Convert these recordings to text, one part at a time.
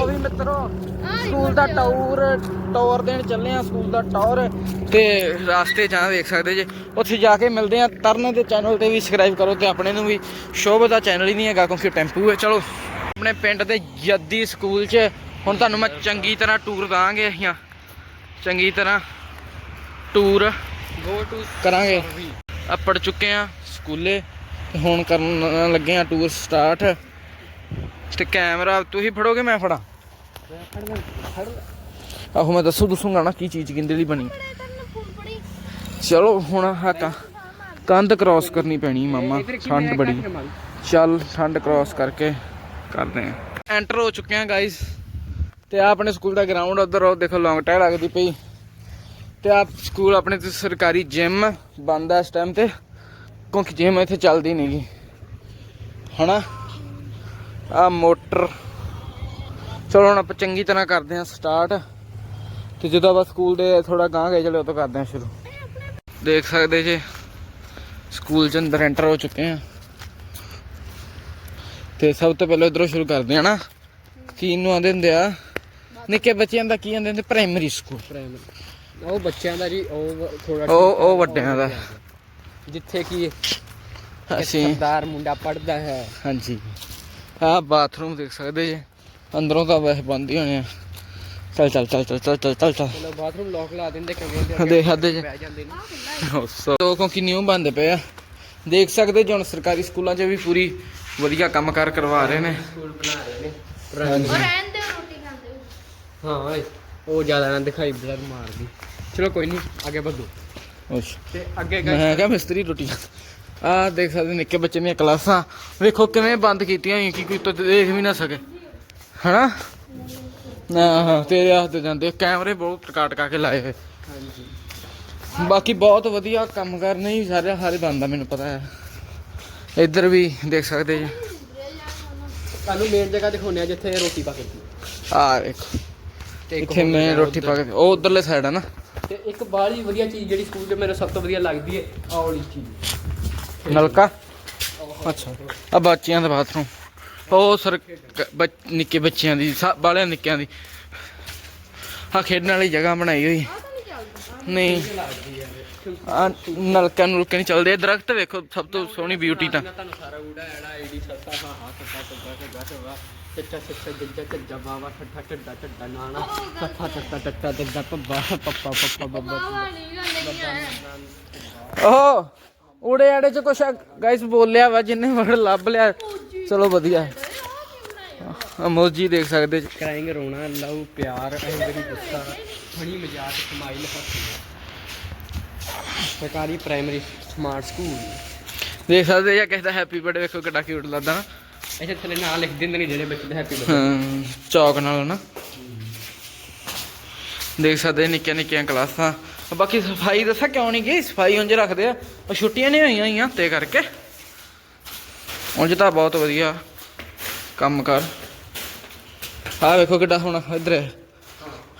ਲੋ ਵੀ ਮਿੱਤਰੋ ਸਕੂਲ ਦਾ ਟੌਰ ਟੌਰ ਦੇਣ ਚੱਲੇ ਆ ਸਕੂਲ ਦਾ ਟੌਰ। ਤੇ ਰਾਸਤੇ ਜਾਂ ਵੇਖ ਸਕਦੇ ਜੇ। ਉੱਥੇ ਜਾ ਕੇ ਮਿਲਦੇ ਆ। ਤਰਨ ਦੇ ਚੈਨਲ ਤੇ ਵੀ ਸਬਸਕ੍ਰਾਈਬ ਕਰੋ ਤੇ ਆਪਣੇ ਨੂੰ ਵੀ। ਸ਼ੋਭ ਦਾ ਚੈਨਲ ਹੀ ਨਹੀਂ ਹੈਗਾ ਕਿਉਂਕਿ ਟੈਂਪੂ ਹੈ। ਚਲੋ ਆਪਣੇ ਪਿੰਡ ਦੇ ਜੱਦੀ ਸਕੂਲ 'ਚ। ਹੁਣ ਤੁਹਾਨੂੰ ਮੈਂ ਚੰਗੀ ਤਰ੍ਹਾਂ ਟੂਰ ਦਾਂਗੇ ਅਸੀਂ ਚੰਗੀ ਤਰ੍ਹਾਂ ਟੂਰ ਗੋ ਟੂ ਕਰਾਂਗੇ। ਆ ਪੜ ਚੁੱਕੇ ਆ ਸਕੂਲੇ। ਤੇ ਹੁਣ ਕਰਨ ਲੱਗੇ ਆ ਟੂਰ ਸਟਾਰਟ ਤੇ ਕੈਮਰਾ ਤੁਸੀਂ ਫੜੋਗੇ ਮੈਂ ਫੜਾਂ? ਆਹੋ, ਮੈਂ ਦੱਸੂ ਦੱਸੂਗਾ ਨਾ ਕੀ ਚੀਜ਼ ਕਿੰਦੇ ਲਈ ਬਣੀ? ਚਲੋ, ਹੁਣ ਆ ਕੰਧ ਕ੍ਰਾਸ ਕਰਨੀ ਪੈਣੀ ਮਾਮਾ, ਠੰਡ ਬੜੀ। ਚੱਲ, ਠੰਡ ਕ੍ਰਾਸ ਕਰਕੇ ਕਰਦੇ ਆ। ਐਂਟਰ ਹੋ ਚੁੱਕੇ ਆ ਗਾਇਸ ਤੇ ਆ ਆਪਣੇ ਸਕੂਲ ਦਾ ਗਰਾਊਂਡ ਉਧਰ, ਉਹ ਦੇਖੋ ਲੌਂਗ ਟਾਇਰ ਲੱਗਦੀ ਪਈ। ਤੇ ਆ ਸਕੂਲ ਆਪਣੇ ਤੇ ਸਰਕਾਰੀ ਜਿਮ ਬੰਦ ਆ ਇਸ ਟਾਈਮ ਤੇ। ਕਿਉਂਕਿ ਜਿਮ ਇੱਥੇ ਚੱਲਦੀ ਨਹੀਂਗੀ ਹਨਾ? ਆ ਮੋਟਰ ਚਲੋ ਹੁਣ ਆਪਾਂ ਚੰਗੀ ਤਰ੍ਹਾਂ ਕਰਦੇ ਹਾਂ ਸਟਾਰਟ ਤੇ ਜਦੋਂ ਆਪਾਂ ਸਕੂਲ ਦੇ ਥੋੜਾ ਗਾਂਹ ਗਏ ਚਲੇ ਉਦੋਂ ਕਰਦੇ ਹਾਂ ਸ਼ੁਰੂ। ਦੇਖ ਸਕਦੇ ਜੇ ਸਕੂਲ ਚ ਅੰਦਰ ਐਂਟਰ ਹੋ ਚੁੱਕੇ ਆ ਤੇ ਸਭ ਤੋਂ ਪਹਿਲਾਂ ਇਧਰੋਂ ਸ਼ੁਰੂ ਕਰਦੇ ਆ ਨਾ। ਕੀ ਨੂੰ ਆਂਦੇ ਹੁੰਦੇ ਆ? ਨਿੱਕੇ ਬੱਚਿਆਂ ਦਾ ਕੀ ਆਂਦੇ ਹੁੰਦੇ? ਪ੍ਰਾਇਮਰੀ ਸਕੂਲ ਪ੍ਰਾਇਮਰੀ ਉਹ ਬੱਚਿਆਂ ਦਾ ਜੀ ਉਹ ਥੋੜਾ ਉਹ ਉਹ ਵੱਡਿਆਂ ਦਾ। ਜਿੱਥੇ ਕੀ ਅਸੀਂ ਸਰਦਾਰ ਮੁੰਡਾ ਪੜਦਾ ਹੈ। ਹਾਂਜੀ। ਆਹ ਬਾਥਰੂਮ ਦੇਖ ਸਕਦੇ ਜੇ। ਅੰਦਰੋਂ ਤਾਂ ਵੈਸੇ ਬੰਦ ਹੀ ਹੋਣੇ ਆ। ਚੱਲ ਚੱਲ ਚੱਲ ਚੱਲ ਚੱਲ ਚੱਲ ਚੱਲ ਚੱਲ। ਚਲੋ ਬਾਥਰੂਮ ਲੋਕ ਲਾ ਦਿੰਦੇ ਦੇ ਦੇਖ ਹੱਦੇ ਜੇ। ਬਹਿ ਜਾਂਦੇ ਨੇ। ਸੋ ਕਿਉਂਕਿ ਨਿਊ ਬੰਦ ਪਏ ਆ। ਦੇਖ ਸਕਦੇ ਜੇ ਹੁਣ ਸਰਕਾਰੀ ਸਕੂਲਾਂ 'ਚ ਵੀ ਪੂਰੀ ਵਧੀਆ ਕੰਮ ਕਾਰ ਕਰਵਾ ਰਹੇ ਨੇ। ਸਕੂਲ ਬਣਾ ਰਹੇ ਨੇ। ਹਾਂਜੀ। ਰਹਿਣ ਦੇ ਰੋਟੀ ਖਾਂਦੇ ਹਾਂ। ਉਹ ਜ਼ਿਆਦਾ ਨਾ ਦਿਖਾਈ ਬਲਰ ਮਾਰਦੀ। ਚਲੋ ਕੋਈ ਨਹੀਂ ਅੱਗੇ ਵਧੋ। ਅੱਛਾ ਤੇ ਅੱਗੇ ਮੈਂ ਕਿਹਾ ਮਿਸਤਰੀ ਰੋਟੀ ਆ ਦੇਖ ਸਕਦੇ ਨਿੱਕੇ ਬੱਚੇ ਦੀਆਂ ਕਲਾਸਾਂ। ਵੇਖੋ ਕਿਵੇਂ ਬੰਦ ਕੀਤੀਆਂ ਹੋਈਆਂ ਕਿ ਕੋਈ ਤਾਂ ਦੇਖ ਵੀ ਨਾ ਸਕੇ। ਹਨਾ? ਨਾ ਹਾਂ ਤੇਰੇ ਹੱਥ ਤੇ ਜਾਂਦੇ ਕੈਮਰੇ ਬਹੁਤ ਟਕਾ ਟਕਾ ਕੇ ਲਾਏ ਹੋਏ। ਹਾਂਜੀ ਬਾਕੀ ਬਹੁਤ ਵਧੀਆ ਕੰਮ ਕਰ ਨਹੀਂ ਸਾਰੇ ਹਾਰੇ ਬੰਦਾ ਮੈਨੂੰ ਪਤਾ ਹੈ। ਇੱਧਰ ਵੀ ਦੇਖ ਸਕਦੇ ਜੀ। ਤੁਹਾਨੂੰ ਮੇਨ ਜਗ੍ਹਾ ਦਿਖਾਉਣੇ ਆ ਜਿੱਥੇ ਰੋਟੀ ਪੱਕਦੀ ਆ ਵੇਖੋ। ਤੇ ਇੱਕ ਇੱਥੇ ਮੈਂ ਰੋਟੀ। ਪਾ ਕੇ ਉਹ ਉਧਰਲੇ ਸਾਈਡ ਆ ਨਾ। ਤੇ ਇੱਕ ਬਾਹਲੀ ਵਧੀਆ ਚੀਜ਼ ਜਿਹੜੀ ਸਕੂਲ 'ਚ ਮੈਨੂੰ ਸਭ ਤੋਂ ਵਧੀਆ ਲੱਗਦੀ ਹੈ ਆਹ ਵਾਲੀ ਚੀਜ਼। ਨਲਕਾ? ਅੱਛਾ। ਆ ਬੱਚਿਆਂ ਦਾ ਬਾਥਰੂਮ। ਉਹ ਸਰ ਨਿੱਕੇ ਬੱਚਿਆਂ ਦੀ ਬਾਲਿਆਂ ਨਿੱਕਿਆਂ ਦੀ। ਆ ਖੇਡਣ ਵਾਲੀ ਜਗ੍ਹਾ ਬਣਾਈ ਹੋਈ। ਨਹੀਂ। ਆ ਨਲਕਾ ਨੁਲਕੇ ਨਹੀਂ ਚੱਲਦੇ। ਦਰਖਤ ਵੇਖੋ, ਸਭ ਤੋਂ ਸੋਹਣੀ ਬਿਊਟੀ ਤਾਂ। ਤੁਹਾਨੂੰ ਸਾਰਾ ਊੜਾ ਐੜਾ ਆਈਡੀ ਸੱਤਾ ਹਾਂ ਹਾਂ ਸੱਤਾ ਸੱਤਾ ਸੱਤਾ ਸੱਤਾ ਚੱਚਾ ਚੱਚਾ ਜੱਜਾ ਚੱਜਾ ਬਾਵਾ ਠੱਠਾ ਠੱਡਾ ਠੱਡਾ ਨਾਣਾ ਸੱਤਾ ਸੱਤਾ ਟੱਟਾ ਦੱਦਾ ਪੱਬਾ ਪੱਪਾ ਪੱਪਾ ਬੱਬਾ ਓਹ। ਉੜੇ ਆੜੇ ਚ ਕੁਛ ਗਾਇਸ ਬੋਲਿਆ ਵਾ ਜਿੰਨੇ ਵਰਡ ਲੱਭ ਲਿਆ। ਚਲੋ ਵਧੀਆ। ਅਮੋਜੀ ਦੇਖ ਸਕਦੇ ਜੀ। ਕਰਾਇੰਗ ਰੋਣਾ ਲਵ ਪਿਆਰ ਐਂਗਰੀ ਗੁੱਸਾ ਫਣੀ ਮਜ਼ਾਕ ਸਮਾਈਲ ਹੱਸੀ। ਸਰਕਾਰੀ ਪ੍ਰਾਇਮਰੀ ਸਮਾਰਟ ਸਕੂਲ ਦੇਖ ਸਕਦੇ ਜਾਂ ਕਿਸੇ ਦਾ ਹੈਪੀ ਬਰਥਡੇ ਵੇਖੋ ਕਿੱਡਾ ਕਿਊਟ ਲੱਗਦਾ ਨਾ। ਇੱਥੇ ਥੱਲੇ ਨਾਂ ਲਿਖ ਦਿੰਦੇ ਨੇ ਜਿਹੜੇ ਬੱਚੇ ਦਾ ਹੈਪੀ ਬਰਥਡੇ ਹਾਂ ਚੌਕ ਨਾਲ ਨਾ। ਦੇਖ ਸਕਦੇ ਨਿੱਕੀਆਂ ਨਿੱਕੀਆਂ ਕਲਾਸਾਂ। ਬਾਕੀ ਸਫ਼ਾਈ ਦੱਸਾਂ ਕਿਉਂ ਨਹੀਂ ਗਈ? ਸਫ਼ਾਈ ਉਂਝ ਰੱਖਦੇ ਆ। ਉਹ ਛੁੱਟੀਆਂ ਨਹੀਂ ਹੋਈਆਂ ਹੋਈਆਂ ਤੇ ਕਰਕੇ। ਉਂਝ ਤਾਂ ਬਹੁਤ ਵਧੀਆ ਕੰਮ ਕਰ। ਆਹ ਵੇਖੋ ਕਿੱਡਾ ਸੋਹਣਾ ਇੱਧਰ। ਹੈ।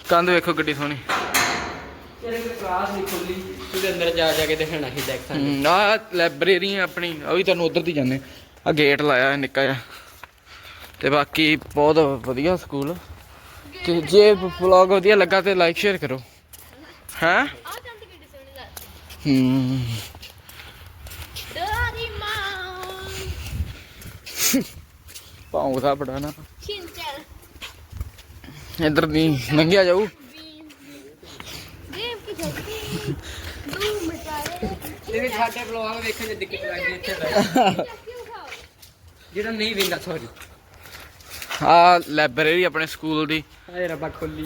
ਕੰਧ ਵੇਖੋ ਕਿੱਡੀ ਸੋਹਣੀ। ਤੇਰੇ ਕੋਲ ਕਲਾਸ ਨਹੀਂ ਖੁੱਲੀ। ਤੂੰ ਅੰਦਰ ਜਾ ਜਾ ਕੇ ਦੇਖਣਾ ਹੀ ਦੇਖ ਸਕਦੇ ਆਹ ਲਾਇਬ੍ਰੇਰੀ ਆ ਆਪਣੀ। ਉਹ ਵੀ ਤੁਹਾਨੂੰ ਉਧਰ ਦੀ ਜਾਂਦੇ। ਆ ਗੇਟ ਲਾਇਆ ਹੈ ਨਿੱਕਾ ਜਿਹਾ। ਤੇ ਬਾਕੀ ਬਹੁਤ ਵਧੀਆ ਸਕੂਲ। ਤੇ ਜੇ ਵਲੌਗ ਵਧੀਆ ਲੱਗਾ ਤੇ ਲਾਈਕ ਸ਼ੇਅਰ ਕਰੋ। ਹੈਂ? ਹੂੰ। ਪਾਉਂਦਾ ਬੜਾ ਨਾ। ਛਿੰਚਲ ਇੱਧਰ ਦੀ ਲੰਘਿਆ ਜਾਊ। ਗੇਮ ਕੀ ਖੇਡਦੀ ਦੂ ਮਟਾਏ ਇਹ ਵੀ ਸਾਡੇ ਵਲੌਗ ਵੇਖਣ ਦੀ ਦਿੱਕਤ ਲੱਗਦੀ ਇੱਥੇ ਬੈਠ ਜਿਹੜਾ ਨਹੀਂ ਵਿੰਦਾ ਸੌਰੀ ਆ ਲਾਇਬ੍ਰੇਰੀ ਆਪਣੇ ਸਕੂਲ ਦੀ। ਹਾਏ ਰੱਬਾ ਖੁੱਲੀ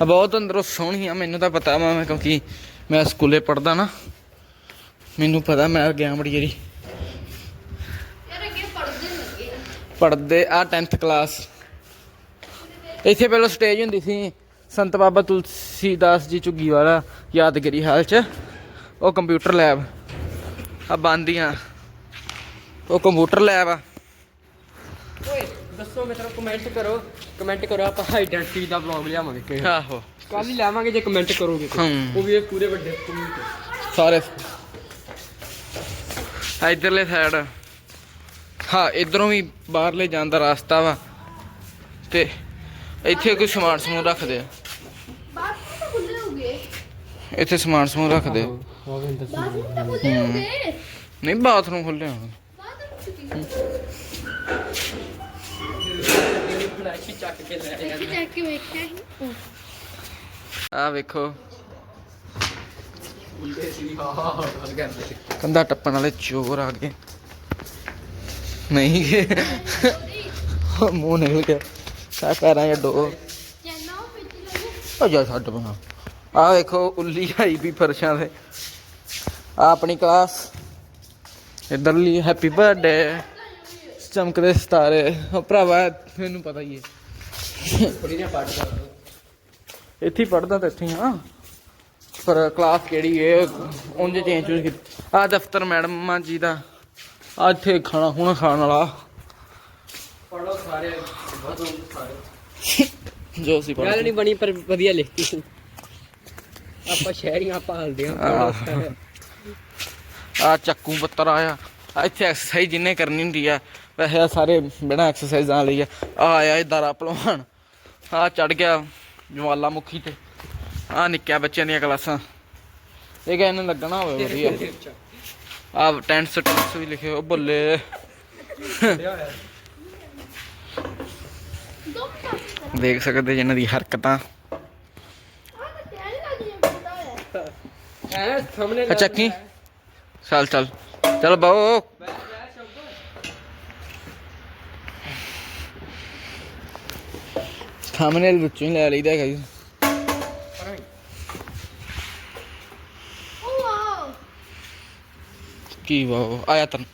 ਆ ਬਹੁਤ ਅੰਦਰੋਂ ਸੋਹਣੀ ਆ, ਮੈਨੂੰ ਤਾਂ ਪਤਾ ਵਾ ਮੈਂ, ਕਿਉਂਕਿ ਮੈਂ ਸਕੂਲੇ ਪੜਦਾ ਨਾ। ਮੈਨੂੰ ਪਤਾ ਮੈਂ ਗਿਆ ਬੜੀ ਵਾਰੀ। ਯਾਰ ਅੱਗੇ ਪੜਦੇ ਲੱਗੇ ਪੜਦੇ ਆ 10th ਕਲਾਸ ਇੱਥੇ ਪਹਿਲਾਂ ਸਟੇਜ ਹੁੰਦੀ ਸੀ, ਸੰਤ ਬਾਬਾ ਤੁਲਸੀਦਾਸ ਜੀ ਝੁੱਗੀ ਵਾਲਾ ਯਾਦਗਰੀ ਹਾਲ ਚ। ਉਹ ਕੰਪਿਊਟਰ ਲੈਬ ਆ ਬੰਦੀਆਂ ਉਹ ਕੰਪਿਊਟਰ ਲੈਬ ਆ। ਦੱਸੋ ਮਿੱਤਰੋ ਕਮੈਂਟ ਕਰੋ। ਕਮੈਂਟ ਕਰੋ ਆਪਾਂ ਆਈਡੈਂਟੀ ਦਾ ਵਲੌਗ ਲਿਆਵਾਂਗੇ ਕਿ ਆਹੋ। ਕੱਲ ਹੀ ਲਾਵਾਂਗੇ ਜੇ ਕਮੈਂਟ ਕਰੋਗੇ ਤਾਂ। ਹਮ। ਉਹ ਵੀ ਇਹ ਪੂਰੇ ਵੱਡੇ ਸਾਰੇ ਆ ਇਧਰਲੇ ਸਾਈਡ ਹਾਂ ਇਧਰੋਂ ਵੀ ਬਾਹਰਲੇ ਜਾਣ ਦਾ ਰਸਤਾ ਵਾ। ਤੇ ਇੱਥੇ ਕੋਈ ਸਮਾਨ ਸਮੂਨ ਰੱਖਦੇ ਆ। ਬਾਥਰੂਮ ਤਾਂ ਖੁੱਲੇ ਹੋਗੇ ਇੱਥੇ ਸਮਾਨ ਸਮੂਨ ਰੱਖਦੇ ਆ। ਹੋ। ਗਏ ਦੱਸ ਬਾਥਰੂਮ ਤਾਂ ਖੁੱਲੇ ਹੋਗੇ ਨਹੀਂ ਬਾਥਰੂਮ ਖੁੱਲੇ ਹੋਣ। ਬਾਥਰੂਮ ਚ ਕੀ ਤੇਰੀ ਫਲੈਸ਼ ਚੱਕ ਕੇ ਲੈ ਇੱਥੇ ਚੱਕ ਕੇ ਵੇਖਿਆ ਸੀ ਆ ਵੇਖੋ। ਉੱਲੇ ਸੀ ਹਾਂ ਹਾਂ ਕਰਦੇ ਕੰਧਾ ਟੱਪਣ ਵਾਲੇ ਚੋਰ ਆ ਗਏ। ਨਹੀਂ ਗਏ ਮੂੰਹ ਨਿਕਲ ਗਿਆ। ਸਾ ਪੈਰਾਂ ਜਾਂ ਡੋ ਜਾ ਛੱਡ ਬਣਾ ਆ ਵੇਖੋ, ਉੱਲੀ ਆਈ ਵੀ ਫਰਸ਼ਾਂ ਤੇ। ਆ ਆਪਣੀ ਕਲਾਸ ਇਧਰਲੀ ਹੈਪੀ ਬਰਥਡੇ ਚਮਕਦੇ ਸਿਤਾਰੇ। ਉਹ ਭਰਾਵਾ ਮੈਨੂੰ ਪਤਾ ਹੀ ਹੈ। ਕੁੜੀ ਨੇ ਪਾਟ ਕਰ ਇੱਥੇ ਹੀ ਪੜਦਾ ਤਾਂ ਇੱਥੇ ਹੀ ਆ ਪਰ ਕਲਾਸ ਕਿਹੜੀ ਏ ਉਂਝ ਚੇਂਜ ਚੂਜ ਕੀਤੀ ਆ ਦਫ਼ਤਰ ਮੈਡਮਾਂ ਜੀ ਦਾ। ਆ ਇੱਥੇ ਖਾਣਾ ਖੁਣਾ ਖਾਣ ਵਾਲਾ। ਪੜੋ ਸਾਰੇ ਸਾਰੇ। ਜੋ ਸੀ ਗੱਲ ਪੜ੍ਹਦੇ ਨਹੀਂ ਬਣੀ ਪਰ ਵਧੀਆ ਲਿਖਤੀ ਆਪਾਂ ਸ਼ਹਿਰੀਆਂ ਪਾਲਦੇ। ਹਾਂ ਆ ਚੱਕੂ ਪੱਤਰ ਆਇਆ। ਆ ਇੱਥੇ ਐਕਸਰਸਾਈਜ਼ ਜਿੰਨੇ ਕਰਨੀ ਹੁੰਦੀ ਆ। ਵੈਸੇ ਸਾਰੇ ਬਿਨਾਂ ਐਕਸਰਸਾਈਜ਼ਾਂ ਲਈ ਆ। ਆ ਆਇਆ ਇਹ ਦਾਰਾ ਪਹਿਲਵਾਨ ਆ ਚੜ ਗਿਆ ਜਵਾਲਾ ਮੁਖੀ ਤੇ। ਆ ਨਿੱਕਿਆ ਬੱਚਿਆਂ ਦੀਆਂ ਕਲਾਸਾਂ। ਇਹ ਕਿ ਇਹਨੂੰ ਲੱਗਣਾ ਹੋਵੇ ਵਧੀਆ। ਆ ਟੈਂਸ ਟੈਂਸ ਵੀ ਲਿਖੇ ਉਹ ਬੱਲੇ। ਦੇਖ ਸਕਦੇ ਜਿਨ੍ਹਾਂ ਦੀ ਹਰਕਤਾਂ। ਸਾਹਮਣੇ ਆ ਚੱਕੀ ਚੱਲ ਚੱਲ। ਚੱਲ ਬਾਓ। ਥੰਬਨੇਲ ਵਿੱਚੋਂ ਹੀ ਲੈ ਲਈਦਾ ਹੈਗਾ ਜੀ। ਕੀ ਵਾਓ ਆਇਆ ਤਨ।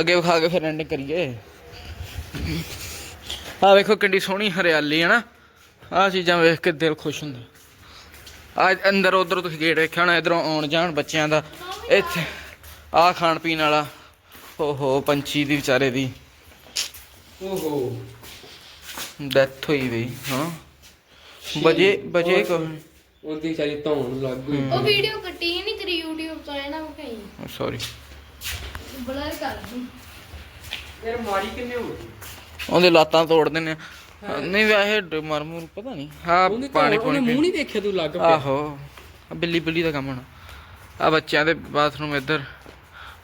ਅੱਗੇ ਵਿਖਾ ਕੇ ਫਿਰ ਐਂਡਿੰਗ ਕਰੀਏ। ਆ ਵੇਖੋ ਕਿੰਨੀ ਸੋਹਣੀ ਹਰਿਆਲੀ ਹੈ ਨਾ। ਆ ਚੀਜ਼ਾਂ ਵੇਖ ਕੇ ਦਿਲ ਖੁਸ਼ ਹੁੰਦਾ। ਆ ਅੰਦਰ ਉਧਰ ਤੁਸੀਂ ਗੇਟ ਵੇਖਿਆ ਹੋਣਾ, ਇਧਰੋਂ ਆਉਣ ਜਾਣ ਬੱਚਿਆਂ ਦਾ। ਇੱਥੇ ਆ ਖਾਣ ਪੀਣ ਵਾਲਾ, ਓਹੋ, ਪੰਛੀ ਦੀ ਵਿਚਾਰੇ ਦੀ। ਓਹੋ। ਡੈਥ ਹੋਈ ਵੀ ਹਾਂ। ਬਜੇ ਬਜੇ ਕੋ ਉਹਦੀ ਵਿਚਾਰੀ ਧੌਣ ਲੱਗ ਗਈ। ਉਹ ਵੀਡੀਓ ਕੱਟੀ ਨਹੀਂ ਕਰੀ YouTube ਤੋਂ ਇਹਨਾਂ ਵਿਖਾਈ ਸੌਰੀ ਬਲਰ ਕਰ ਦੂੰ। ਯਾਰ ਮਾਰੀ ਕਿੰਨੇ ਹੋ ਉਹਦੇ ਲਾਤਾਂ ਤੋੜ ਦਿੰਨੇ ਆ। ਨਹੀਂ ਵੈਸੇ ਡ- ਮਰ ਮੁਰ ਪਤਾ ਨਹੀਂ। ਹਾਂ ਪਾਣੀ ਪੂਣੀ ਮੂੰਹ ਨਹੀਂ ਦੇਖਿਆ ਤੂੰ ਲੱਗ ਪਿਆ। ਆਹੋ। ਬਿੱਲੀ ਬਿੱਲੀ ਦਾ ਕੰਮ ਹੋਣਾ। ਆ ਬੱਚਿਆਂ ਦੇ ਬਾਥਰੂਮ ਇੱਧਰ।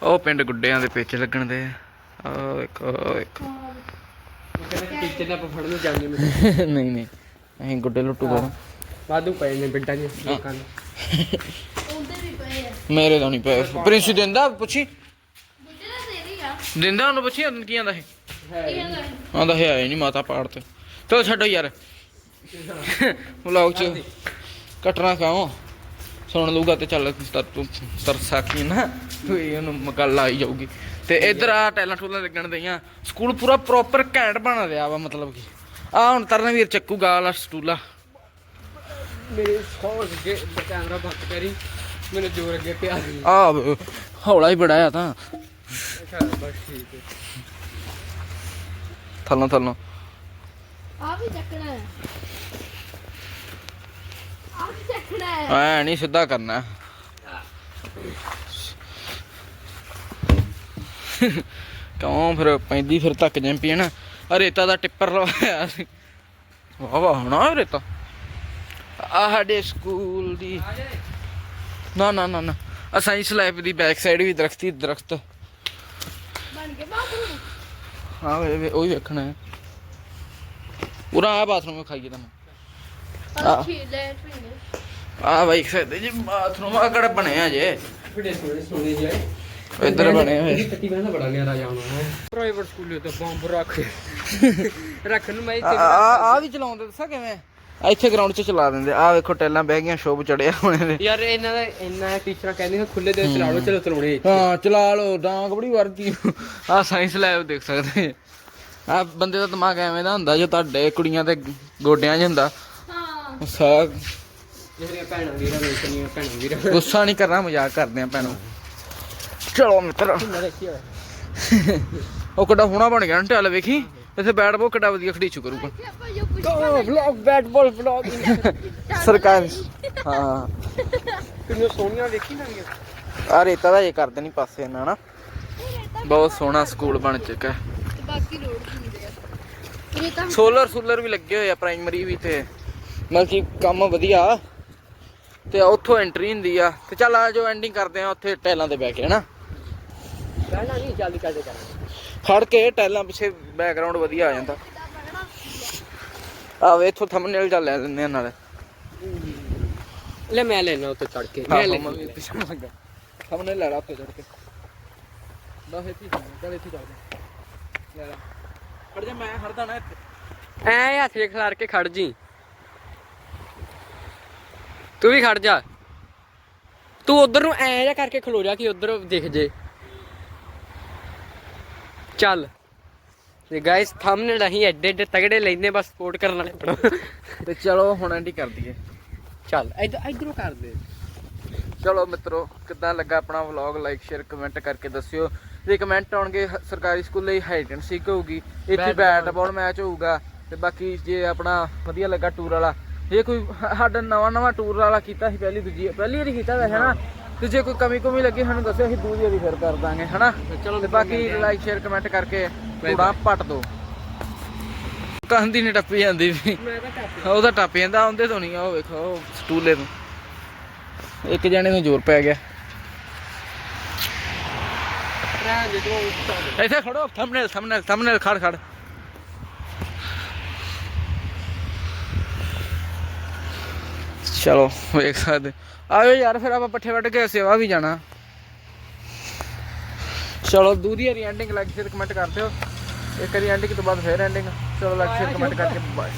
ਉਹ ਪਿੰਡ ਗੁੱਡਿਆਂ ਦੇ ਪੇਚ ਲੱਗਣ ਦੇ ਆ। ਵੇਖੋ ਉਹ ਕਹਿੰਦਾ ਟੀਚਰ ਨੇ ਆਪਾਂ ਫੜਨ ਨੂੰ ਜਾਂਦੇ ਮੈਂ। ਨਹੀਂ ਨਹੀਂ। ਅਸੀਂ ਗੁੱਡੇ ਲੁੱਟੂ ਕੋਲ ਵਾਧੂ ਪਏ ਨੇ ਬਿੱਡਾਂ ਦੇ ਲੋਕਾਂ ਨੂੰ ਉਹਦੇ ਵੀ ਪਏ ਆ। ਮੇਰੇ ਤਾਂ ਨਹੀਂ ਪਏ। ਪ੍ਰਿੰਸ ਦਿੰਦਾ ਪੁੱਛੀ? ਦਾ ਆ। ਦਿੰਦਾ ਉਹਨੂੰ ਪੁੱਛੀ ਉਹਨੂੰ ਕੀ ਆਂਦਾ ਇਹ ਕੀ ਕਹਿੰਦਾ ਇਹ? ਆਂਦਾ ਹੈ ਹੀ ਨਹੀਂ ਮਾਤਾ ਪਾੜ ਤੇ। ਚਲੋ ਛੱਡੋ ਯਾਰ। ਵਲੌਗ ਚ ਕਟਣਾ ਕਾਹੋਂ ਸੁਣ ਲੂਗਾ ਤੇ ਚੱਲ ਤਰ ਤੂੰ ਤਰਸਾ ਕੀ ਨਾ। ਤੂੰ ਇਹ ਉਹਨੂੰ ਮਗਲ ਆਈ ਜਾਊਗੀ। ਤੇ ਇੱਧਰ ਆ ਟੈਲਾਂ ਟੂਲਾਂ ਲੱਗਣ ਦਈਆਂ। ਸਕੂਲ ਪੂਰਾ ਪ੍ਰੋਪਰ ਘੈਂਟ ਬਣਾ ਲਿਆ ਵਾ ਮਤਲਬ ਕਿ। ਆ ਹੁਣ ਤਰਨਵੀਰ ਚੱਕੂਗਾ ਆਲਾ ਸਟੂਲਾ। ਮੇਰੇ ਸੌ ਅੱਗੇ ਕੈਮਰਾ ਬੰਦ ਕਰੀ ਮੈਨੂੰ ਜ਼ੋਰ ਅੱਗੇ ਪਿਆ ਸੀ। ਆ ਹੌਲਾ ਹੀ ਬੜਾ ਆ ਤਾਂ। ਅੱਛਾ ਬਸ ਠੀਕ ਹੈ। ਥੱਲੋਂ ਥੱਲੋਂ। ਆ ਵੀ ਚੱਕਣਾ ਹੈ। ਆ ਵੀ ਚੱਕਣਾ ਹੈ। ਐ ਨਹੀਂ ਸਿੱਧਾ ਕਰਨਾ। ਕਿਉਂ ਫਿਰ ਪੈਂਦੀ ਫਿਰ ਤੱਕ ਜੰਪੀ ਆ ਰੇਤਾ ਦਾ ਟਿੱਪਰ ਲਵਾਇਆ ਸੀ। ਵਾਹ ਵਾਹ, ਹੋਣਾ ਰੇਤਾ? ਆ ਸਾਡੇ ਸਕੂਲ ਦੀ ਨਾ ਨਾ ਨਾ ਨਾ। ਆ ਸਾਇੰਸ ਲੈਬ ਦੀ ਬੈਕ ਸਾਈਡ ਵੀ ਦਰਖਤੀ ਦਰਖਤ। ਬਣ ਕੇ ਬਾਥਰੂਮ ਹਾਂ ਵੇ- ਉਹ ਹੀ ਵੇਖਣਾ ਹੈ। ਪੂਰਾ ਆ ਬਾਥਰੂਮ ਖਾਈਏ ਤਾਂ ਆ ਛੇ ਆ ਬਾਈ ਸਕਦੇ ਜੀ ਬਾਥਰੂਮ ਆ ਕਿਹੜਾ ਬਣਿਆ ਜੇ? ਬੜੇ ਸੋਹਣੇ ਸੋਹਣੇ ਜਿਹੇ। ਇੱਧਰ ਬਣੇ ਹੋਏ। ਕੱਟੀ ਬੰਦਾ ਬੜਾ ਨਿਆਰਾ ਜਾਣਾ ਹੈ ਪ੍ਰਾਈਵੇਟ ਸਕੂਲੇ ਤੇ ਬੰਬ ਰੱਖ ਰੱਖਣ ਨੂੰ ਮੈਂ ਆ ਆ ਆ ਵੀ ਚਲਾਉਂਦੇ ਦੱਸਾਂ ਕਿਵੇਂ? ਇੱਥੇ ਗਰਾਊਂਡ 'ਚ ਚਲਾ ਦਿੰਦੇ। ਆ ਵੇਖੋ ਟੈਲਾਂ ਬਹਿ ਗਈਆਂ ਸ਼ੋਭ ਚੜਿਆ ਹੋਣੇ ਦੇ ਯਾਰ ਇਹਨਾਂ ਦਾ ਇੰਨਾ ਟੀਚਰਾਂ ਕਹਿੰਦੀਆਂ ਖੁੱਲੇ ਦੇ ਚਲਾ ਲਓ ਚਲੋ ਚਲਾਉਣੇ ਹਾਂ ਚਲਾ ਲਓ ਡਾਂਗ ਬੜੀ ਵਰਦੀ ਆ ਸਾਇੰਸ ਲੈਬ ਦੇਖ ਸਕਦੇ ਆ। ਬੰਦੇ ਦਾ ਦਿਮਾਗ ਐਵੇਂ ਦਾ ਹੁੰਦਾ ਜੋ ਤੁਹਾਡੇ ਕੁੜੀਆਂ ਦੇ ਗੋਡਿਆਂ 'ਚ ਹੁੰਦਾ। ਹਾਂ। ਸਾ ਜਿਹੜੀਆਂ ਭੈਣਾਂ ਵੀਰਾਂ ਵੇਖਣੀਆਂ ਭੈਣਾਂ ਵੀਰਾਂ। ਗੁੱਸਾ ਨਹੀਂ ਕਰਨਾ ਮਜ਼ਾਕ ਕਰਦੇ ਆ ਭੈਣੋ। ਚਲੋ ਮਿੱਤਰ। ਉਹ ਕਿੱਡਾ ਹੋਣਾ ਬਣ ਗਿਆ ਨਾ ਟੈਲ ਵੇਖੀ? ਇੱਥੇ ਬੈਟ ਬਾਲ ਕਿੱਡਾ ਵਧੀਆ ਖੜੀਚੂ ਕਰੂਗਾ। ਪੁੱਛਣਾ ਵਲੌਗ ਬੈਟ ਬਾਲ ਵਲੌਗ ਸਰਕਾਰ। ਹਾਂ। ਕਿੰਨੀਆਂ ਸੋਹਣੀਆਂ ਵੇਖੀ ਨਾ ਆ ਰੇਤਾ ਦਾ ਇਹ ਕਰਦੇ ਨਹੀਂ ਪਾਸੇ ਇਹਨਾਂ ਨਾ ਬਹੁਤ ਸੋਹਣਾ ਸਕੂਲ ਬਣ ਚੁੱਕਾ ਹੈ। ਤੇ ਬਾਕੀ ਰੋਡ ਹੁੰਦੇ ਆ। ਇਹ ਤਾਂ ਸੋਲਰ ਸੂਲਰ ਵੀ ਲੱਗੇ ਹੋਏ ਆ ਪ੍ਰਾਇਮਰੀ ਵੀ ਤੇ। ਮਤਲਬ ਕਿ ਕੰਮ ਵਧੀਆ। ਤੇ ਉੱਥੋਂ ਐਂਟਰੀ ਹੁੰਦੀ ਆ। ਤੇ ਚੱਲ ਆ ਜੋ ਐਂਡਿੰਗ ਕਰਦੇ ਆ ਉੱਥੇ ਟੈਲਾਂ ਤੇ ਬਹਿ ਕੇ ਹਨਾ? ਪਹਿਲਾਂ ਨਹੀਂ ਜਲਦੀ ਕਰਦੇ ਕਰ ਖੜ ਕੇ ਟੈਲਾਂ ਪਿੱਛੇ ਬੈਕਗ੍ਰਾਉਂਡ ਵਧੀਆ ਆ ਜਾਂਦਾ। ਆ ਵੇ ਇੱਥੋਂ ਥੰਬਨੇਲ ਚੱਲ ਲੈ ਲੈਂਦੇ ਆ ਨਾਲ। ਲੈ ਮੈਂ ਲੈਣਾ ਉੱਤੇ ਚੜ ਕੇ ਮੈਂ ਵੀ ਪਿੱਛੇ ਲੱਗਾ ਥੰਬਨੇਲ ਲੈ ਲਾ ਉੱਤੇ ਚੜ ਕੇ। ਬਸ ਇੱਥੇ ਹੀ ਚੱਲ ਇੱਥੇ ਚੱਲ ਲੈ ਲੈ। ਖੜ ਜਾ ਮੈਂ ਖੜਦਾ ਨਾ ਇੱਥੇ। ਐ ਹੱਥ ਜੇ ਖਿਲਾਰ ਕੇ ਖੜ ਜੀ। ਤੂੰ ਵੀ ਖੜ ਜਾ। ਤੂੰ ਉਧਰ ਨੂੰ ਐ ਜਾ ਕਰਕੇ ਖਲੋ ਜਾ ਕਿ ਉਧਰ ਦਿਖ ਜੇ। ਚੱਲ। ਤੇ ਗਾਇਸ ਥੰਬਨੇਲ ਅਸੀਂ ਐਡੇ ਐਡੇ ਤਗੜੇ ਲੈਂਦੇ ਬਸ ਸਪੋਰਟ ਕਰਨ ਵਾਲੇ ਪੜੋ ਤੇ ਚਲੋ ਹੁਣ ਐਂਡੀ ਕਰ ਦਈਏ। ਚੱਲ ਇਧਰ ਇਧਰੋਂ ਕਰ ਦੇ। ਚਲੋ ਮਿੱਤਰੋ ਕਿੱਦਾਂ ਲੱਗਾ ਆਪਣਾ ਵਲੌਗ ਲਾਈਕ ਸ਼ੇਅਰ ਕਮੈਂਟ ਕਰਕੇ ਦੱਸਿਓ। ਜੇ ਕਮੈਂਟ ਆਉਣਗੇ ਹ- ਸਰਕਾਰੀ ਸਕੂਲੇ ਹਾਈਟ ਐਂਡ ਸੀਕ ਹੋਊਗੀ। ਇੱਥੇ ਬੈਟ ਬਾਲ ਮੈਚ ਹੋਊਗਾ। ਤੇ ਬਾਕੀ ਜੇ ਆਪਣਾ ਵਧੀਆ ਲੱਗਾ ਟੂਰ ਵਾਲਾ। ਜੇ ਕੋਈ ਹ- ਸਾਡਾ ਨਵਾਂ ਨਵਾਂ ਟੂਰ ਵਾਲਾ ਕੀਤਾ ਸੀ ਪਹਿਲੀ ਦੂਜੀ ਪਹਿਲੀ ਵਾਰੀ ਕੀਤਾ ਵੈਸੇ ਨਾ। ਤੇ ਜੇ ਕੋਈ ਕਮੀ ਕੁਮੀ ਲੱਗੀ ਸਾਨੂੰ ਦੱਸਿਓ ਅਸੀਂ ਦੂਜੀ ਵਾਰੀ ਫਿਰ ਕਰ ਦਾਂਗੇ ਹਨਾ? ਚਲੋ ਤੇ ਬਾਕੀ ਲਾਈਕ ਸ਼ੇਅਰ ਕਮੈਂਟ ਕਰਕੇ ਥੋੜਾ ਪੱਟ ਦੋ। ਕੰਦੀ ਨਹੀਂ ਟੱਪੀ ਜਾਂਦੀ ਵੀ। ਮੈਂ ਤਾਂ ਟੱਪ ਉਹਦਾ ਟੱਪ ਜਾਂਦਾ ਆਉਂਦੇ ਤੋਂ ਨਹੀਂ ਉਹ ਵੇਖੋ ਸਟੂਲੇ ਤੋਂ। ਇੱਕ ਜਣੇ ਨੂੰ ਜ਼ੋਰ ਪੈ ਗਿਆ। ਇੱਥੇ ਖੜੋ ਥੰਬਨੇਲ ਥੰਬਨੇਲ ਥੰਬਨੇਲ ਖੜ ਖੜ। ਚਲੋ, ਵੇਖ ਸਕਦੇ। ਆਇਓ ਯਾਰ, ਫਿਰ ਆਪਾਂ ਪੱਠੇ ਵੱਢ ਕੇ ਸੇਵਾ ਵੀ ਜਾਣਾ। ਚਲੋ ਦੂਰੀ ਹਰੀ ਐਂਡਿੰਗ ਲਾਈਕ ਸ਼ੇਅਰ ਕਮੈਂਟ ਕਰ ਦਿਓ। ਇੱਕ ਵਾਰੀ ਐਂਡਿੰਗ ਤੋਂ ਬਾਅਦ ਫਿਰ ਐਂਡਿੰਗ ਚਲੋ ਲਾਈਕ ਸ਼ੇਅਰ ਕਮੈਂਟ ਕਰਕੇ ਬਾਏ।